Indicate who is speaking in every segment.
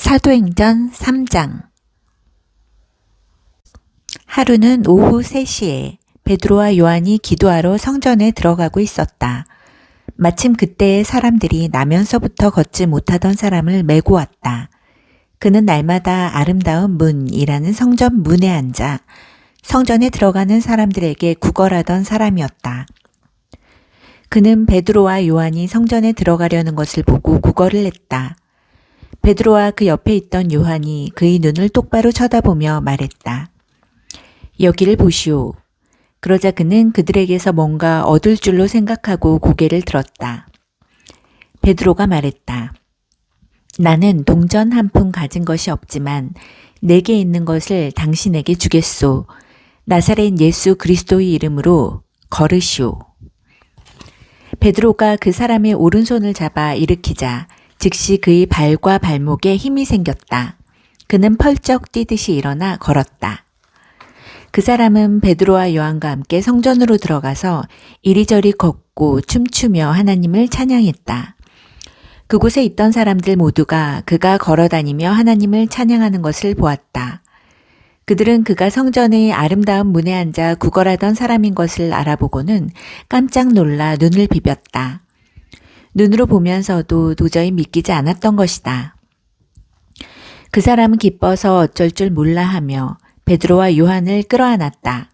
Speaker 1: 사도행전 3장 하루는 오후 3시에 베드로와 요한이 기도하러 성전에 들어가고 있었다. 마침 그때의 사람들이 나면서부터 걷지 못하던 사람을 메고 왔다. 그는 날마다 아름다운 문이라는 성전 문에 앉아 성전에 들어가는 사람들에게 구걸하던 사람이었다. 그는 베드로와 요한이 성전에 들어가려는 것을 보고 구걸을 했다. 베드로와 그 옆에 있던 요한이 그의 눈을 똑바로 쳐다보며 말했다. 여기를 보시오. 그러자 그는 그들에게서 뭔가 얻을 줄로 생각하고 고개를 들었다. 베드로가 말했다. 나는 동전 한 푼 가진 것이 없지만 내게 있는 것을 당신에게 주겠소. 나사렛 예수 그리스도의 이름으로 걸으시오. 베드로가 그 사람의 오른손을 잡아 일으키자 즉시 그의 발과 발목에 힘이 생겼다. 그는 펄쩍 뛰듯이 일어나 걸었다. 그 사람은 베드로와 요한과 함께 성전으로 들어가서 이리저리 걷고 춤추며 하나님을 찬양했다. 그곳에 있던 사람들 모두가 그가 걸어 다니며 하나님을 찬양하는 것을 보았다. 그들은 그가 성전의 아름다운 문에 앉아 구걸하던 사람인 것을 알아보고는 깜짝 놀라 눈을 비볐다. 눈으로 보면서도 도저히 믿기지 않았던 것이다. 그 사람은 기뻐서 어쩔 줄 몰라 하며 베드로와 요한을 끌어안았다.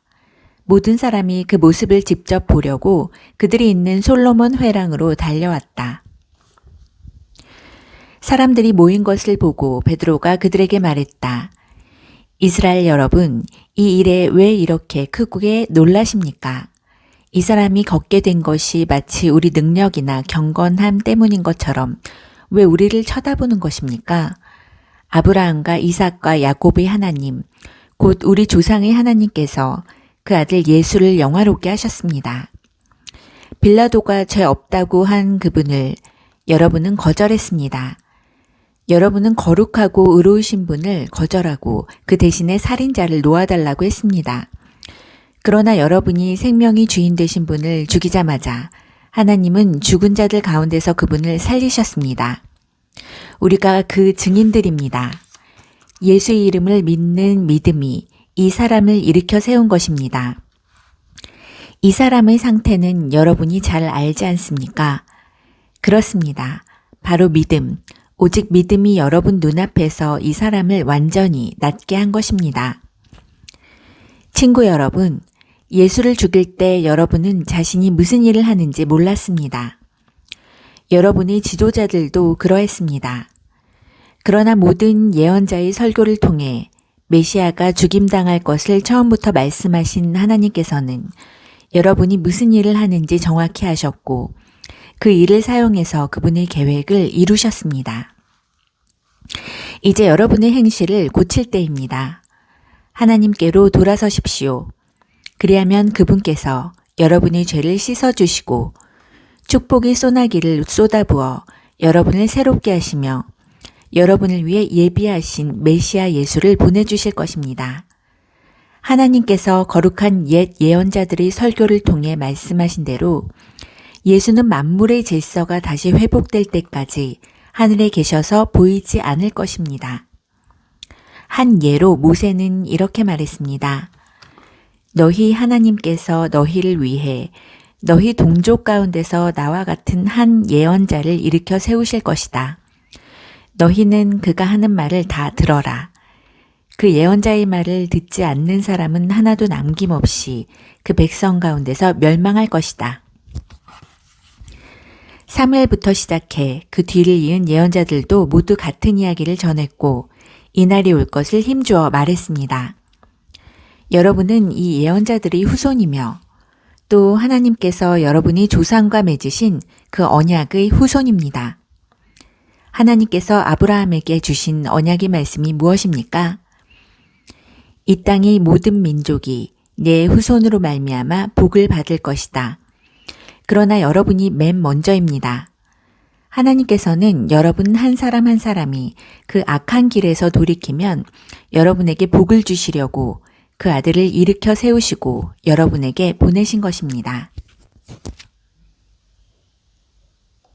Speaker 1: 모든 사람이 그 모습을 직접 보려고 그들이 있는 솔로몬 회랑으로 달려왔다. 사람들이 모인 것을 보고 베드로가 그들에게 말했다. 이스라엘 여러분, 이 일에 왜 이렇게 크게 놀라십니까? 이 사람이 걷게 된 것이 마치 우리 능력이나 경건함 때문인 것처럼 왜 우리를 쳐다보는 것입니까? 아브라함과 이삭과 야곱의 하나님, 곧 우리 조상의 하나님께서 그 아들 예수를 영화롭게 하셨습니다. 빌라도가 죄 없다고 한 그분을 여러분은 거절했습니다. 여러분은 거룩하고 의로우신 분을 거절하고 그 대신에 살인자를 놓아달라고 했습니다. 그러나 여러분이 생명이 주인 되신 분을 죽이자마자 하나님은 죽은 자들 가운데서 그분을 살리셨습니다. 우리가 그 증인들입니다. 예수의 이름을 믿는 믿음이 이 사람을 일으켜 세운 것입니다. 이 사람의 상태는 여러분이 잘 알지 않습니까? 그렇습니다. 바로 믿음, 오직 믿음이 여러분 눈앞에서 이 사람을 완전히 낫게 한 것입니다. 친구 여러분, 예수를 죽일 때 여러분은 자신이 무슨 일을 하는지 몰랐습니다. 여러분의 지도자들도 그러했습니다. 그러나 모든 예언자의 설교를 통해 메시아가 죽임당할 것을 처음부터 말씀하신 하나님께서는 여러분이 무슨 일을 하는지 정확히 하셨고 그 일을 사용해서 그분의 계획을 이루셨습니다. 이제 여러분의 행실을 고칠 때입니다. 하나님께로 돌아서십시오. 그리하면 그분께서 여러분의 죄를 씻어주시고 축복의 소나기를 쏟아부어 여러분을 새롭게 하시며 여러분을 위해 예비하신 메시아 예수를 보내주실 것입니다. 하나님께서 거룩한 옛 예언자들의 설교를 통해 말씀하신 대로 예수는 만물의 질서가 다시 회복될 때까지 하늘에 계셔서 보이지 않을 것입니다. 한 예로 모세는 이렇게 말했습니다. 너희 하나님께서 너희를 위해 너희 동족 가운데서 나와 같은 한 예언자를 일으켜 세우실 것이다. 너희는 그가 하는 말을 다 들어라. 그 예언자의 말을 듣지 않는 사람은 하나도 남김없이 그 백성 가운데서 멸망할 것이다. 사무엘부터 시작해 그 뒤를 이은 예언자들도 모두 같은 이야기를 전했고 이날이 올 것을 힘주어 말했습니다. 여러분은 이 예언자들의 후손이며 또 하나님께서 여러분이 조상과 맺으신 그 언약의 후손입니다. 하나님께서 아브라함에게 주신 언약의 말씀이 무엇입니까? 이 땅의 모든 민족이 내 후손으로 말미암아 복을 받을 것이다. 그러나 여러분이 맨 먼저입니다. 하나님께서는 여러분 한 사람 한 사람이 그 악한 길에서 돌이키면 여러분에게 복을 주시려고 그 아들을 일으켜 세우시고 여러분에게 보내신 것입니다.